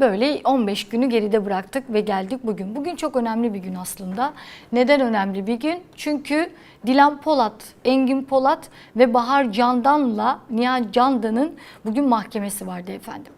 Böyle 15 günü geride bıraktık ve geldik bugün. Bugün çok önemli bir gün aslında. Neden önemli bir gün? Çünkü Dilan Polat, Engin Polat ve Bahar Candan'la Nihat Candan'ın bugün mahkemesi vardı efendim.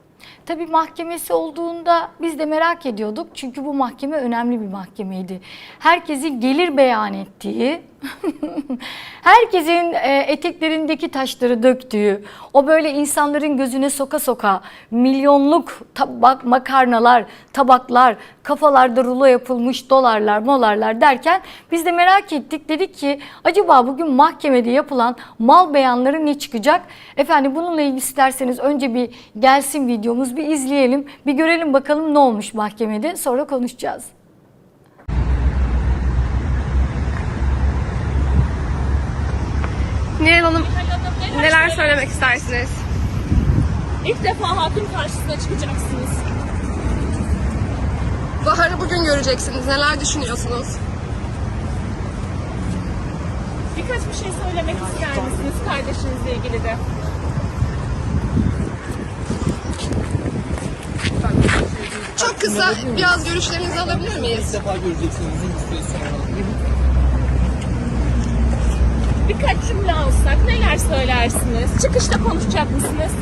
Tabii mahkemesi olduğunda biz de merak ediyorduk. Çünkü bu mahkeme önemli bir mahkemeydi. Herkesin gelir beyan ettiği, herkesin e, eteklerindeki taşları döktüğü, o böyle insanların gözüne soka soka milyonluk tabak, makarnalar, tabaklar, kafalarda rulo yapılmış dolarlar, molarlar derken biz de merak ettik. Dedik ki acaba bugün mahkemede yapılan mal beyanları ne çıkacak? Efendim bununla ilgili isterseniz önce bir gelsin videomuz bir izleyelim. Bir görelim bakalım ne olmuş mahkemede sonra konuşacağız. Nihal Hanım neler söylemek istersiniz? İlk defa hakim karşısına çıkacaksınız. Bahar'ı bugün göreceksiniz. Neler düşünüyorsunuz? Birkaç bir şey söylemek ister misiniz kardeşinizle ilgili de? Çok kısa biraz görüşlerinizi alabilir miyiz? defa göreceksiniz uzun bir süre sonra. Birkaç cümle alsak neler söylersiniz? Çıkışta konuşacak mısınız?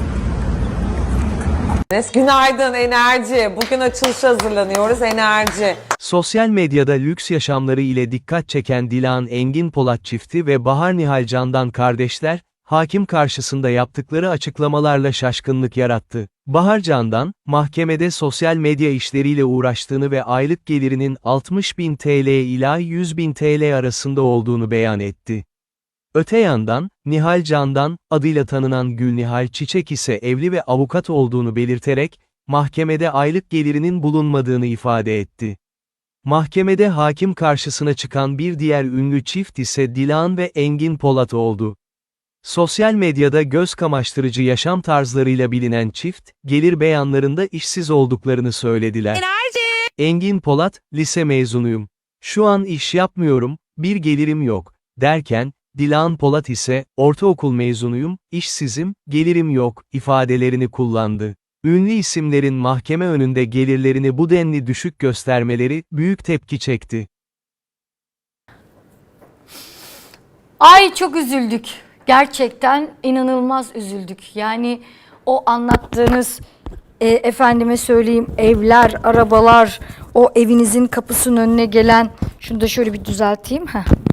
Günaydın enerji. Bugün açılışa hazırlanıyoruz enerji. Sosyal medyada lüks yaşamları ile dikkat çeken Dilan Engin Polat çifti ve Bahar Nihal Candan kardeşler, hakim karşısında yaptıkları açıklamalarla şaşkınlık yarattı. Bahar Candan, mahkemede sosyal medya işleriyle uğraştığını ve aylık gelirinin 60 bin TL ila 100 bin TL arasında olduğunu beyan etti. Öte yandan, Nihal Candan, adıyla tanınan Gülnihal Çiçek ise evli ve avukat olduğunu belirterek, mahkemede aylık gelirinin bulunmadığını ifade etti. Mahkemede hakim karşısına çıkan bir diğer ünlü çift ise Dilan ve Engin Polat oldu. Sosyal medyada göz kamaştırıcı yaşam tarzlarıyla bilinen çift, gelir beyanlarında işsiz olduklarını söylediler. Engin Polat, lise mezunuyum. Şu an iş yapmıyorum, bir gelirim yok, derken, Dilan Polat ise, ortaokul mezunuyum, işsizim, gelirim yok, ifadelerini kullandı. Ünlü isimlerin mahkeme önünde gelirlerini bu denli düşük göstermeleri, büyük tepki çekti. Ay çok üzüldük. Gerçekten inanılmaz üzüldük. Yani o anlattığınız e, efendime söyleyeyim evler, arabalar, o evinizin kapısının önüne gelen şunu da şöyle bir düzelteyim. Heh.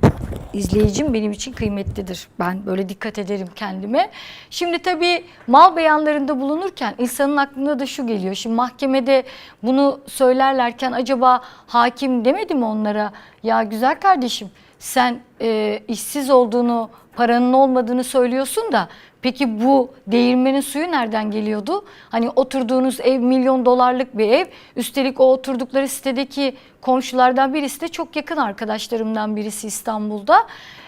İzleyicim benim için kıymetlidir. Ben böyle dikkat ederim kendime. Şimdi tabii mal beyanlarında bulunurken insanın aklına da şu geliyor. Şimdi mahkemede bunu söylerlerken acaba hakim demedi mi onlara? Ya güzel kardeşim sen e, işsiz olduğunu, paranın olmadığını söylüyorsun da peki bu değirmenin suyu nereden geliyordu? Hani oturduğunuz ev milyon dolarlık bir ev. Üstelik o oturdukları sitedeki komşulardan birisi de çok yakın arkadaşlarımdan birisi İstanbul'da.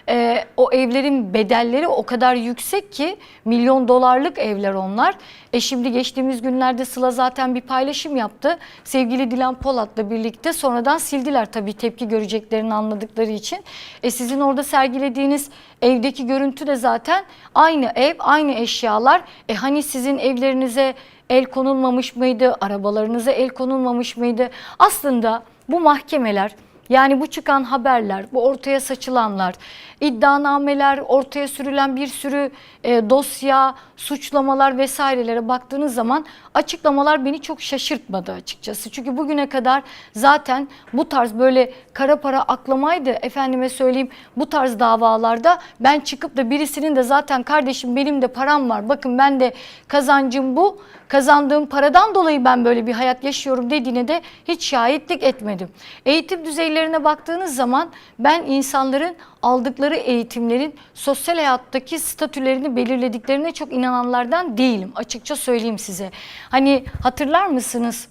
Ee, o evlerin bedelleri o kadar yüksek ki milyon dolarlık evler onlar. E şimdi geçtiğimiz günlerde Sıla zaten bir paylaşım yaptı. Sevgili Dilan Polat'la birlikte sonradan sildiler tabii tepki göreceklerini anladıkları için. E sizin orada sergilediğiniz evdeki görüntü de zaten aynı ev, aynı eşyalar. E hani sizin evlerinize el konulmamış mıydı? Arabalarınıza el konulmamış mıydı? Aslında bu mahkemeler yani bu çıkan haberler, bu ortaya saçılanlar, iddianameler, ortaya sürülen bir sürü e, dosya, suçlamalar vesairelere baktığınız zaman açıklamalar beni çok şaşırtmadı açıkçası. Çünkü bugüne kadar zaten bu tarz böyle kara para aklamaydı efendime söyleyeyim bu tarz davalarda ben çıkıp da birisinin de zaten kardeşim benim de param var bakın ben de kazancım bu kazandığım paradan dolayı ben böyle bir hayat yaşıyorum dediğine de hiç şahitlik etmedim. Eğitim düzeylerine baktığınız zaman ben insanların aldıkları eğitimlerin sosyal hayattaki statülerini belirlediklerine çok inananlardan değilim. Açıkça söyleyeyim size. Hani hatırlar mısınız?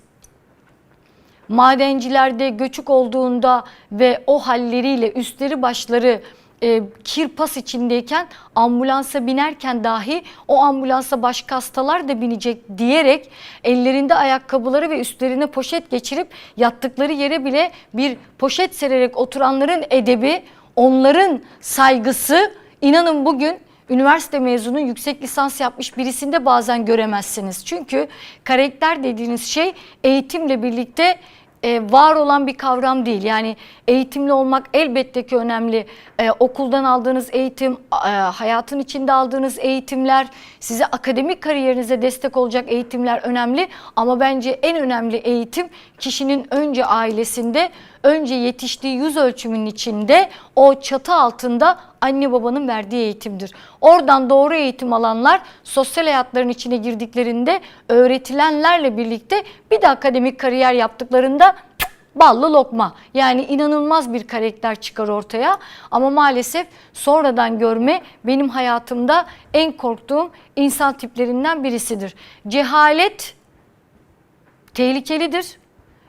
Madencilerde göçük olduğunda ve o halleriyle üstleri başları e, kirpas içindeyken ambulansa binerken dahi o ambulansa başka hastalar da binecek diyerek ellerinde ayakkabıları ve üstlerine poşet geçirip yattıkları yere bile bir poşet sererek oturanların edebi onların saygısı inanın bugün üniversite mezunu yüksek lisans yapmış birisinde bazen göremezsiniz. Çünkü karakter dediğiniz şey eğitimle birlikte e, var olan bir kavram değil. Yani eğitimli olmak elbette ki önemli. E, okuldan aldığınız eğitim, e, hayatın içinde aldığınız eğitimler, size akademik kariyerinize destek olacak eğitimler önemli. Ama bence en önemli eğitim kişinin önce ailesinde, önce yetiştiği yüz ölçümünün içinde o çatı altında anne babanın verdiği eğitimdir. Oradan doğru eğitim alanlar sosyal hayatların içine girdiklerinde öğretilenlerle birlikte bir de akademik kariyer yaptıklarında ballı lokma. Yani inanılmaz bir karakter çıkar ortaya. Ama maalesef sonradan görme benim hayatımda en korktuğum insan tiplerinden birisidir. Cehalet tehlikelidir.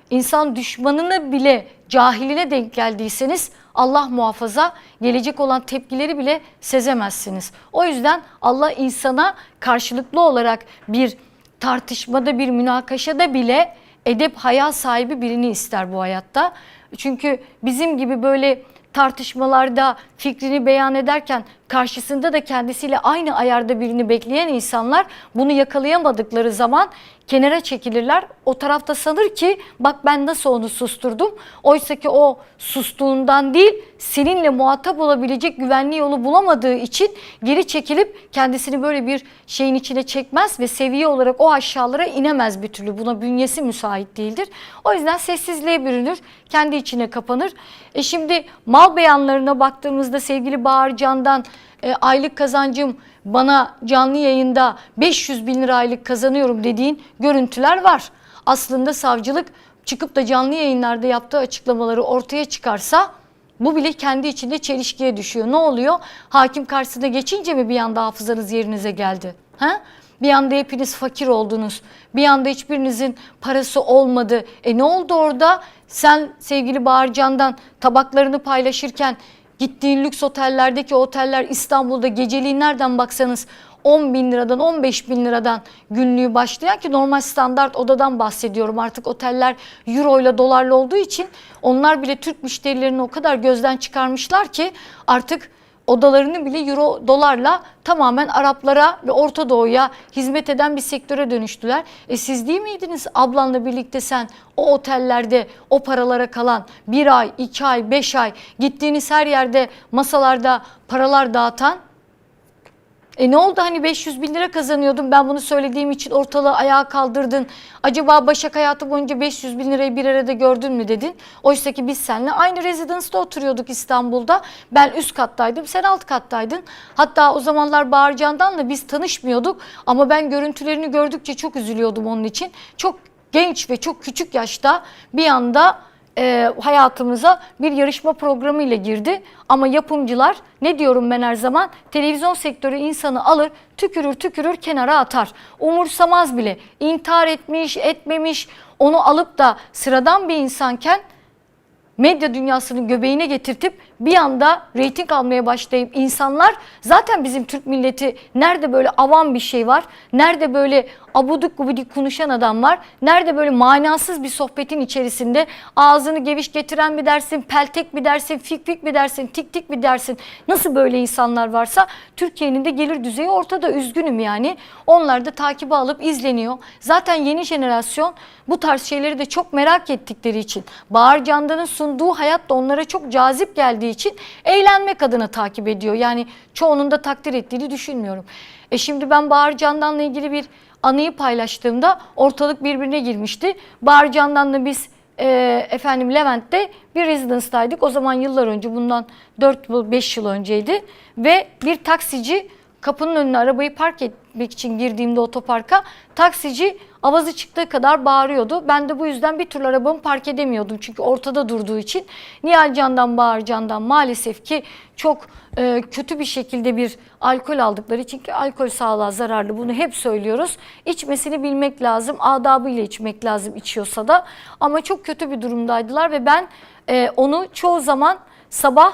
İnsan düşmanına bile cahiline denk geldiyseniz Allah muhafaza gelecek olan tepkileri bile sezemezsiniz. O yüzden Allah insana karşılıklı olarak bir tartışmada bir münakaşada bile edep haya sahibi birini ister bu hayatta. Çünkü bizim gibi böyle tartışmalarda fikrini beyan ederken karşısında da kendisiyle aynı ayarda birini bekleyen insanlar bunu yakalayamadıkları zaman kenara çekilirler. O tarafta sanır ki bak ben nasıl onu susturdum. Oysa ki o sustuğundan değil seninle muhatap olabilecek güvenli yolu bulamadığı için geri çekilip kendisini böyle bir şeyin içine çekmez ve seviye olarak o aşağılara inemez bir türlü. Buna bünyesi müsait değildir. O yüzden sessizliğe bürünür, kendi içine kapanır. E şimdi mal beyanlarına baktığımızda sevgili Bahar Can'dan e, aylık kazancım bana canlı yayında 500 bin lira aylık kazanıyorum dediğin görüntüler var. Aslında savcılık çıkıp da canlı yayınlarda yaptığı açıklamaları ortaya çıkarsa bu bile kendi içinde çelişkiye düşüyor. Ne oluyor? Hakim karşısına geçince mi bir anda hafızanız yerinize geldi? Ha? Bir anda hepiniz fakir oldunuz. Bir anda hiçbirinizin parası olmadı. E ne oldu orada? Sen sevgili Bağırcan'dan tabaklarını paylaşırken Gittiğin lüks otellerdeki oteller İstanbul'da geceliğin nereden baksanız 10 bin liradan 15 bin liradan günlüğü başlayan ki normal standart odadan bahsediyorum. Artık oteller euro ile dolarla olduğu için onlar bile Türk müşterilerini o kadar gözden çıkarmışlar ki artık odalarını bile euro dolarla tamamen Araplara ve Orta Doğu'ya hizmet eden bir sektöre dönüştüler. E siz değil miydiniz ablanla birlikte sen o otellerde o paralara kalan bir ay, iki ay, beş ay gittiğiniz her yerde masalarda paralar dağıtan? E ne oldu hani 500 bin lira kazanıyordum ben bunu söylediğim için ortalığı ayağa kaldırdın. Acaba Başak hayatı boyunca 500 bin lirayı bir arada gördün mü dedin. Oysa ki biz seninle aynı rezidansta oturuyorduk İstanbul'da. Ben üst kattaydım sen alt kattaydın. Hatta o zamanlar Bağırcan'danla biz tanışmıyorduk. Ama ben görüntülerini gördükçe çok üzülüyordum onun için. Çok genç ve çok küçük yaşta bir anda e, hayatımıza bir yarışma programı ile girdi. Ama yapımcılar ne diyorum ben her zaman televizyon sektörü insanı alır tükürür tükürür kenara atar. Umursamaz bile intihar etmiş etmemiş onu alıp da sıradan bir insanken medya dünyasının göbeğine getirtip bir anda reyting almaya başlayıp insanlar zaten bizim Türk milleti nerede böyle avam bir şey var, nerede böyle abuduk gubidik konuşan adam var, nerede böyle manasız bir sohbetin içerisinde ağzını geviş getiren mi dersin, peltek mi dersin, fik fik mi dersin, tik tik mi dersin, nasıl böyle insanlar varsa Türkiye'nin de gelir düzeyi ortada üzgünüm yani. Onlar da takibi alıp izleniyor. Zaten yeni jenerasyon bu tarz şeyleri de çok merak ettikleri için Bahar Candan'ın sunduğu hayat da onlara çok cazip geldiği için eğlenmek adına takip ediyor. Yani çoğunun da takdir ettiğini düşünmüyorum. E şimdi ben Bahar Candan'la ilgili bir anıyı paylaştığımda ortalık birbirine girmişti. Bahar Candan'la biz e, efendim Levent'te bir residence'daydık. O zaman yıllar önce bundan 4-5 yıl önceydi. Ve bir taksici kapının önüne arabayı park etmek için girdiğimde otoparka taksici avazı çıktığı kadar bağırıyordu. Ben de bu yüzden bir türlü arabamı park edemiyordum. Çünkü ortada durduğu için Nihal Can'dan Bahar Can'dan maalesef ki çok e, kötü bir şekilde bir alkol aldıkları için ki alkol sağlığa zararlı bunu hep söylüyoruz. İçmesini bilmek lazım. Adabıyla içmek lazım içiyorsa da. Ama çok kötü bir durumdaydılar ve ben e, onu çoğu zaman sabah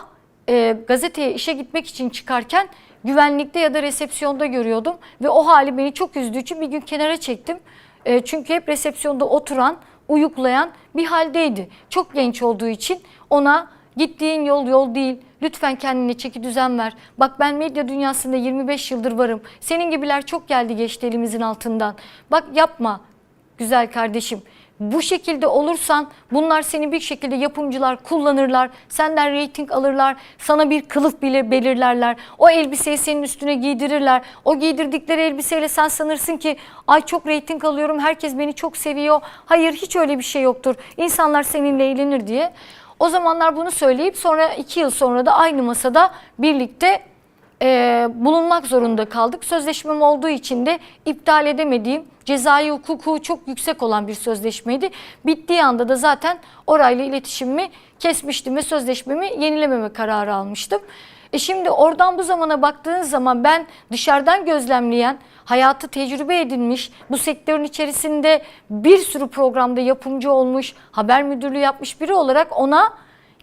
e, gazeteye işe gitmek için çıkarken güvenlikte ya da resepsiyonda görüyordum ve o hali beni çok üzdüğü için bir gün kenara çektim. E, çünkü hep resepsiyonda oturan, uyuklayan bir haldeydi. Çok genç olduğu için ona Gittiğin yol yol değil. Lütfen kendine çeki düzen ver. Bak ben medya dünyasında 25 yıldır varım. Senin gibiler çok geldi geçti elimizin altından. Bak yapma güzel kardeşim. Bu şekilde olursan bunlar seni bir şekilde yapımcılar kullanırlar. Senden reyting alırlar. Sana bir kılıf bile belirlerler. O elbiseyi senin üstüne giydirirler. O giydirdikleri elbiseyle sen sanırsın ki ay çok reyting alıyorum. Herkes beni çok seviyor. Hayır hiç öyle bir şey yoktur. İnsanlar seninle eğlenir diye. O zamanlar bunu söyleyip sonra iki yıl sonra da aynı masada birlikte e, bulunmak zorunda kaldık. Sözleşmem olduğu için de iptal edemediğim cezai hukuku çok yüksek olan bir sözleşmeydi. Bittiği anda da zaten orayla iletişimimi kesmiştim ve sözleşmemi yenilememe kararı almıştım. E şimdi oradan bu zamana baktığınız zaman ben dışarıdan gözlemleyen, hayatı tecrübe edinmiş, bu sektörün içerisinde bir sürü programda yapımcı olmuş, haber müdürlüğü yapmış biri olarak ona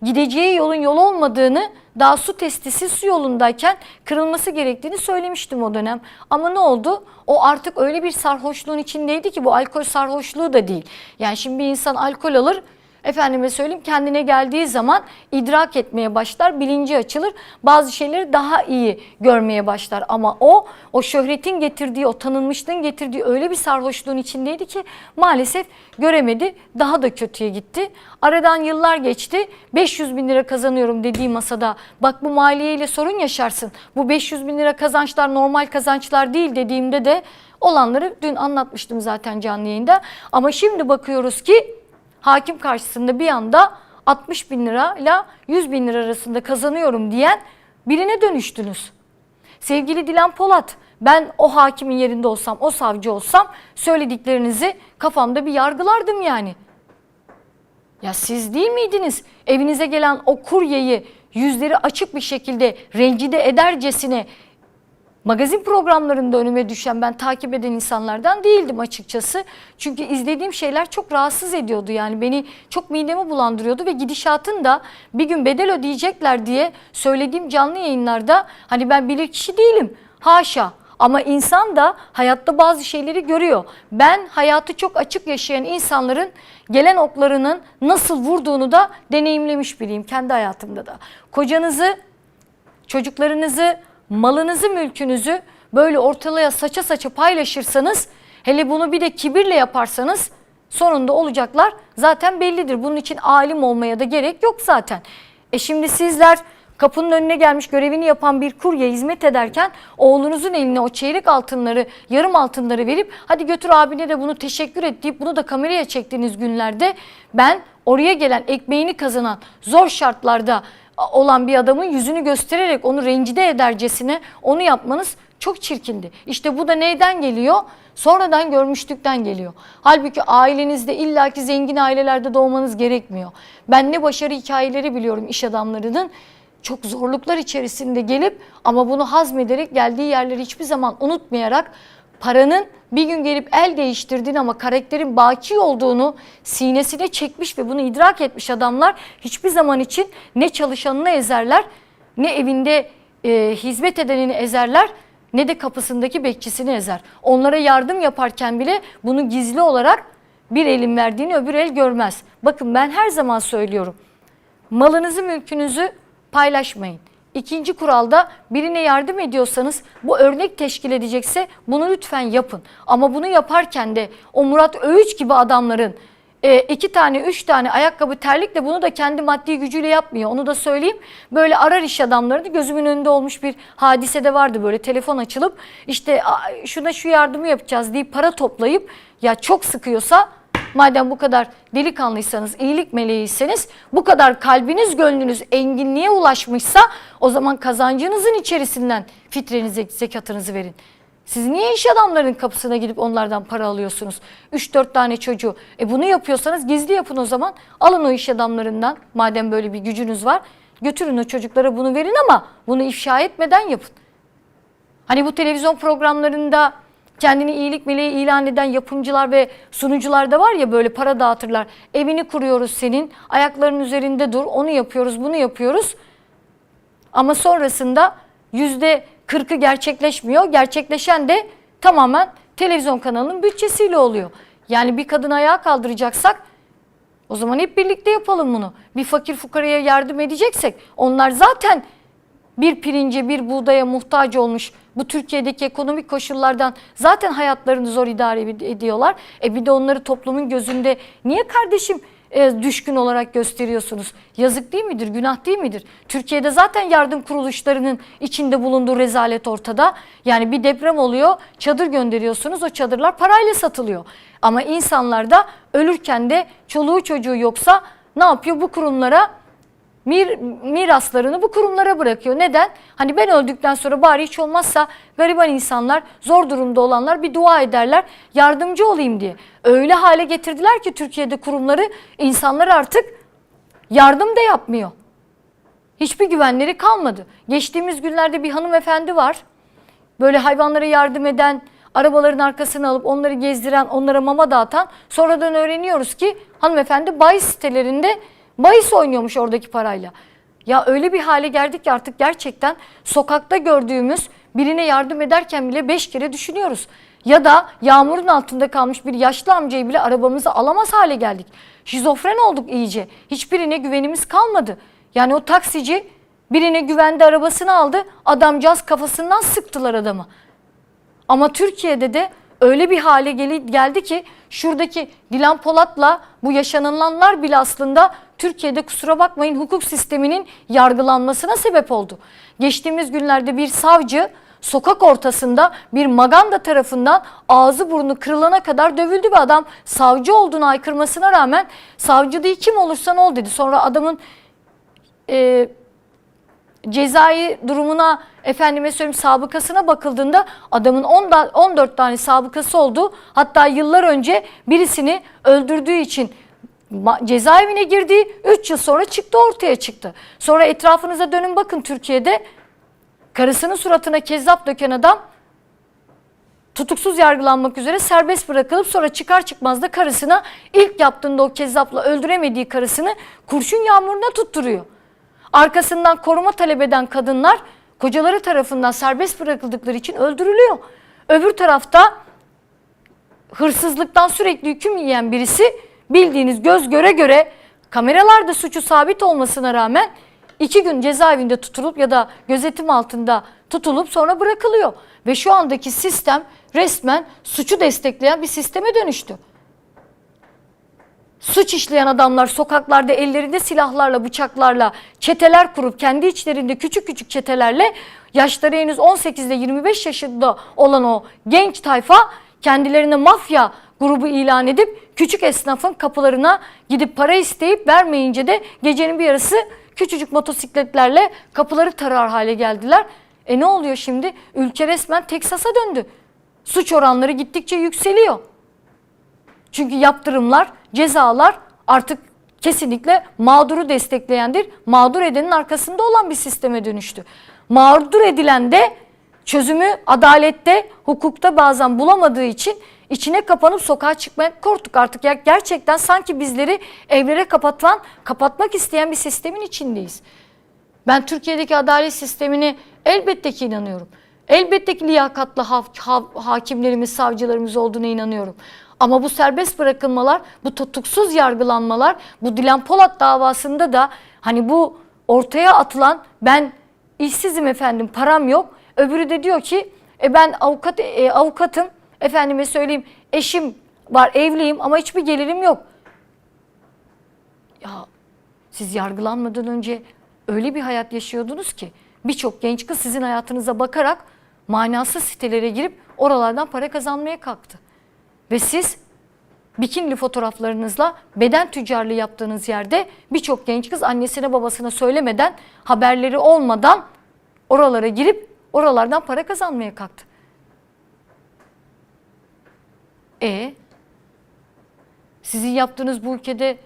gideceği yolun yol olmadığını daha su testisi su yolundayken kırılması gerektiğini söylemiştim o dönem. Ama ne oldu? O artık öyle bir sarhoşluğun içindeydi ki bu alkol sarhoşluğu da değil. Yani şimdi bir insan alkol alır efendime söyleyeyim kendine geldiği zaman idrak etmeye başlar, bilinci açılır. Bazı şeyleri daha iyi görmeye başlar ama o o şöhretin getirdiği, o tanınmışlığın getirdiği öyle bir sarhoşluğun içindeydi ki maalesef göremedi. Daha da kötüye gitti. Aradan yıllar geçti. 500 bin lira kazanıyorum dediği masada bak bu maliyeyle sorun yaşarsın. Bu 500 bin lira kazançlar normal kazançlar değil dediğimde de olanları dün anlatmıştım zaten canlı yayında. Ama şimdi bakıyoruz ki hakim karşısında bir anda 60 bin lira ile 100 bin lira arasında kazanıyorum diyen birine dönüştünüz. Sevgili Dilan Polat, ben o hakimin yerinde olsam, o savcı olsam söylediklerinizi kafamda bir yargılardım yani. Ya siz değil miydiniz evinize gelen o kuryeyi yüzleri açık bir şekilde rencide edercesine magazin programlarında önüme düşen ben takip eden insanlardan değildim açıkçası. Çünkü izlediğim şeyler çok rahatsız ediyordu yani beni çok midemi bulandırıyordu ve gidişatın da bir gün bedel ödeyecekler diye söylediğim canlı yayınlarda hani ben bilir kişi değilim haşa ama insan da hayatta bazı şeyleri görüyor. Ben hayatı çok açık yaşayan insanların gelen oklarının nasıl vurduğunu da deneyimlemiş biriyim kendi hayatımda da. Kocanızı, çocuklarınızı, malınızı, mülkünüzü böyle ortalığa saça saça paylaşırsanız, hele bunu bir de kibirle yaparsanız sonunda olacaklar zaten bellidir. Bunun için alim olmaya da gerek yok zaten. E şimdi sizler kapının önüne gelmiş görevini yapan bir kurye hizmet ederken oğlunuzun eline o çeyrek altınları, yarım altınları verip hadi götür abine de bunu teşekkür et deyip bunu da kameraya çektiğiniz günlerde ben oraya gelen ekmeğini kazanan zor şartlarda olan bir adamın yüzünü göstererek onu rencide edercesine onu yapmanız çok çirkindi. İşte bu da neyden geliyor? Sonradan görmüşlükten geliyor. Halbuki ailenizde illaki zengin ailelerde doğmanız gerekmiyor. Ben ne başarı hikayeleri biliyorum iş adamlarının çok zorluklar içerisinde gelip ama bunu hazmederek geldiği yerleri hiçbir zaman unutmayarak paranın bir gün gelip el değiştirdiğini ama karakterin baki olduğunu sinesine çekmiş ve bunu idrak etmiş adamlar hiçbir zaman için ne çalışanını ezerler ne evinde e, hizmet edenini ezerler ne de kapısındaki bekçisini ezer. Onlara yardım yaparken bile bunu gizli olarak bir elin verdiğini öbür el görmez. Bakın ben her zaman söylüyorum. Malınızı mülkünüzü paylaşmayın. İkinci kuralda birine yardım ediyorsanız bu örnek teşkil edecekse bunu lütfen yapın. Ama bunu yaparken de o Murat Öğüç gibi adamların e, iki tane üç tane ayakkabı terlikle bunu da kendi maddi gücüyle yapmıyor. Onu da söyleyeyim. Böyle arar iş adamlarını gözümün önünde olmuş bir hadise de vardı böyle telefon açılıp işte "Aa, şuna şu yardımı yapacağız deyip para toplayıp ya çok sıkıyorsa Madem bu kadar delikanlıysanız, iyilik meleğiyseniz, bu kadar kalbiniz, gönlünüz enginliğe ulaşmışsa o zaman kazancınızın içerisinden fitrenizi, zekatınızı verin. Siz niye iş adamlarının kapısına gidip onlardan para alıyorsunuz? 3-4 tane çocuğu. E bunu yapıyorsanız gizli yapın o zaman. Alın o iş adamlarından madem böyle bir gücünüz var. Götürün o çocuklara bunu verin ama bunu ifşa etmeden yapın. Hani bu televizyon programlarında kendini iyilik meleği ilan eden yapımcılar ve sunucular da var ya böyle para dağıtırlar. Evini kuruyoruz senin, ayaklarının üzerinde dur, onu yapıyoruz, bunu yapıyoruz. Ama sonrasında yüzde kırkı gerçekleşmiyor. Gerçekleşen de tamamen televizyon kanalının bütçesiyle oluyor. Yani bir kadın ayağa kaldıracaksak O zaman hep birlikte yapalım bunu. Bir fakir fukaraya yardım edeceksek onlar zaten bir pirince bir buğdaya muhtaç olmuş bu Türkiye'deki ekonomik koşullardan zaten hayatlarını zor idare ed- ediyorlar. E bir de onları toplumun gözünde niye kardeşim e, düşkün olarak gösteriyorsunuz? Yazık değil midir? Günah değil midir? Türkiye'de zaten yardım kuruluşlarının içinde bulunduğu rezalet ortada. Yani bir deprem oluyor, çadır gönderiyorsunuz. O çadırlar parayla satılıyor. Ama insanlar da ölürken de çoluğu çocuğu yoksa ne yapıyor? Bu kurumlara mir, miraslarını bu kurumlara bırakıyor. Neden? Hani ben öldükten sonra bari hiç olmazsa gariban insanlar, zor durumda olanlar bir dua ederler, yardımcı olayım diye. Öyle hale getirdiler ki Türkiye'de kurumları insanlar artık yardım da yapmıyor. Hiçbir güvenleri kalmadı. Geçtiğimiz günlerde bir hanımefendi var. Böyle hayvanlara yardım eden, arabaların arkasına alıp onları gezdiren, onlara mama dağıtan. Sonradan öğreniyoruz ki hanımefendi bahis sitelerinde bahis oynuyormuş oradaki parayla. Ya öyle bir hale geldik ki artık gerçekten sokakta gördüğümüz birine yardım ederken bile beş kere düşünüyoruz. Ya da yağmurun altında kalmış bir yaşlı amcayı bile arabamıza alamaz hale geldik. Şizofren olduk iyice. Hiçbirine güvenimiz kalmadı. Yani o taksici birine güvendi arabasını aldı. Adamcağız kafasından sıktılar adamı. Ama Türkiye'de de öyle bir hale geldi ki şuradaki Dilan Polat'la bu yaşanılanlar bile aslında Türkiye'de kusura bakmayın hukuk sisteminin yargılanmasına sebep oldu. Geçtiğimiz günlerde bir savcı sokak ortasında bir maganda tarafından ağzı burnu kırılana kadar dövüldü bir adam savcı olduğunu aykırmasına rağmen savcı değil kim olursan ol dedi. Sonra adamın e, cezai durumuna efendime söyleyeyim sabıkasına bakıldığında adamın 10 da- 14 tane sabıkası oldu. Hatta yıllar önce birisini öldürdüğü için cezaevine girdiği 3 yıl sonra çıktı ortaya çıktı. Sonra etrafınıza dönün bakın Türkiye'de karısının suratına kezzap döken adam tutuksuz yargılanmak üzere serbest bırakılıp sonra çıkar çıkmaz da karısına ilk yaptığında o kezzapla öldüremediği karısını kurşun yağmuruna tutturuyor. Arkasından koruma talep eden kadınlar kocaları tarafından serbest bırakıldıkları için öldürülüyor. Öbür tarafta hırsızlıktan sürekli hüküm yiyen birisi bildiğiniz göz göre göre kameralarda suçu sabit olmasına rağmen iki gün cezaevinde tutulup ya da gözetim altında tutulup sonra bırakılıyor. Ve şu andaki sistem resmen suçu destekleyen bir sisteme dönüştü. Suç işleyen adamlar sokaklarda ellerinde silahlarla, bıçaklarla çeteler kurup kendi içlerinde küçük küçük çetelerle yaşları henüz 18 ile 25 yaşında olan o genç tayfa kendilerine mafya grubu ilan edip küçük esnafın kapılarına gidip para isteyip vermeyince de gecenin bir yarısı küçücük motosikletlerle kapıları tarar hale geldiler. E ne oluyor şimdi? Ülke resmen Teksas'a döndü. Suç oranları gittikçe yükseliyor. Çünkü yaptırımlar, cezalar artık kesinlikle mağduru destekleyendir. Mağdur edenin arkasında olan bir sisteme dönüştü. Mağdur edilen de çözümü adalette, hukukta bazen bulamadığı için içine kapanıp sokağa çıkmaya korktuk artık. Ya gerçekten sanki bizleri evlere kapatan, kapatmak isteyen bir sistemin içindeyiz. Ben Türkiye'deki adalet sistemini elbette ki inanıyorum. Elbette ki liyakatlı ha- ha- hakimlerimiz, savcılarımız olduğuna inanıyorum. Ama bu serbest bırakılmalar, bu tutuksuz yargılanmalar, bu Dilan Polat davasında da hani bu ortaya atılan ben işsizim efendim param yok. Öbürü de diyor ki e ben avukat e, avukatım efendime söyleyeyim eşim var evliyim ama hiçbir gelirim yok. Ya siz yargılanmadan önce öyle bir hayat yaşıyordunuz ki birçok genç kız sizin hayatınıza bakarak manasız sitelere girip oralardan para kazanmaya kalktı. Ve siz bikinli fotoğraflarınızla beden tüccarlığı yaptığınız yerde birçok genç kız annesine babasına söylemeden haberleri olmadan oralara girip oralardan para kazanmaya kalktı. E sizin yaptığınız bu ülkede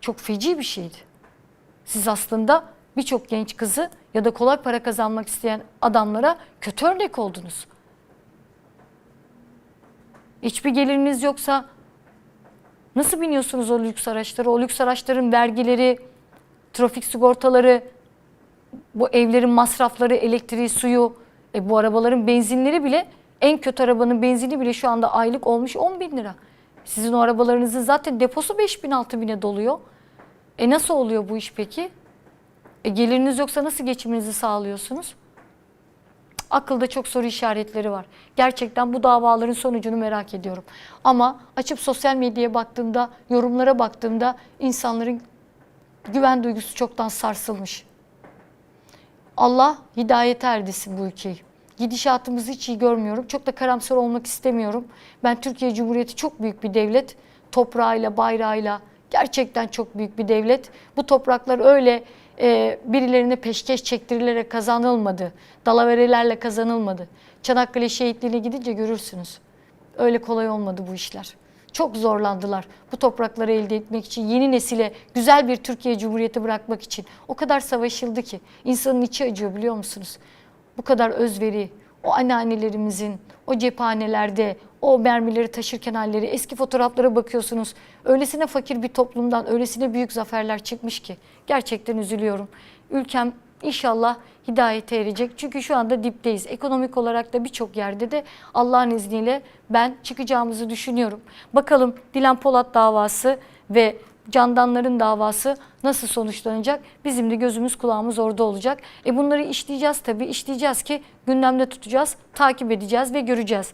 çok feci bir şeydi. Siz aslında birçok genç kızı ya da kolay para kazanmak isteyen adamlara kötü örnek oldunuz. Hiçbir geliriniz yoksa nasıl biniyorsunuz o lüks araçlara? O lüks araçların vergileri, trafik sigortaları, bu evlerin masrafları, elektriği, suyu, e bu arabaların benzinleri bile en kötü arabanın benzini bile şu anda aylık olmuş 10 bin lira. Sizin o arabalarınızın zaten deposu 5000 6000'e doluyor. E nasıl oluyor bu iş peki? E geliriniz yoksa nasıl geçiminizi sağlıyorsunuz? Akılda çok soru işaretleri var. Gerçekten bu davaların sonucunu merak ediyorum. Ama açıp sosyal medyaya baktığımda, yorumlara baktığımda insanların güven duygusu çoktan sarsılmış. Allah hidayete erdirsin bu ülkeyi. Gidişatımızı hiç iyi görmüyorum. Çok da karamsar olmak istemiyorum. Ben Türkiye Cumhuriyeti çok büyük bir devlet. Toprağıyla, bayrağıyla gerçekten çok büyük bir devlet. Bu topraklar öyle e, birilerine peşkeş çektirilerek kazanılmadı. Dalaverelerle kazanılmadı. Çanakkale şehitliğine gidince görürsünüz. Öyle kolay olmadı bu işler. Çok zorlandılar bu toprakları elde etmek için, yeni nesile güzel bir Türkiye Cumhuriyeti bırakmak için. O kadar savaşıldı ki insanın içi acıyor biliyor musunuz? Bu kadar özveri, o anneannelerimizin, o cephanelerde, o mermileri taşırken halleri, eski fotoğraflara bakıyorsunuz. Öylesine fakir bir toplumdan öylesine büyük zaferler çıkmış ki. Gerçekten üzülüyorum. Ülkem İnşallah hidayete erecek. Çünkü şu anda dipteyiz. Ekonomik olarak da birçok yerde de Allah'ın izniyle ben çıkacağımızı düşünüyorum. Bakalım Dilan Polat davası ve Candanların davası nasıl sonuçlanacak? Bizim de gözümüz kulağımız orada olacak. E bunları işleyeceğiz tabii. İşleyeceğiz ki gündemde tutacağız, takip edeceğiz ve göreceğiz.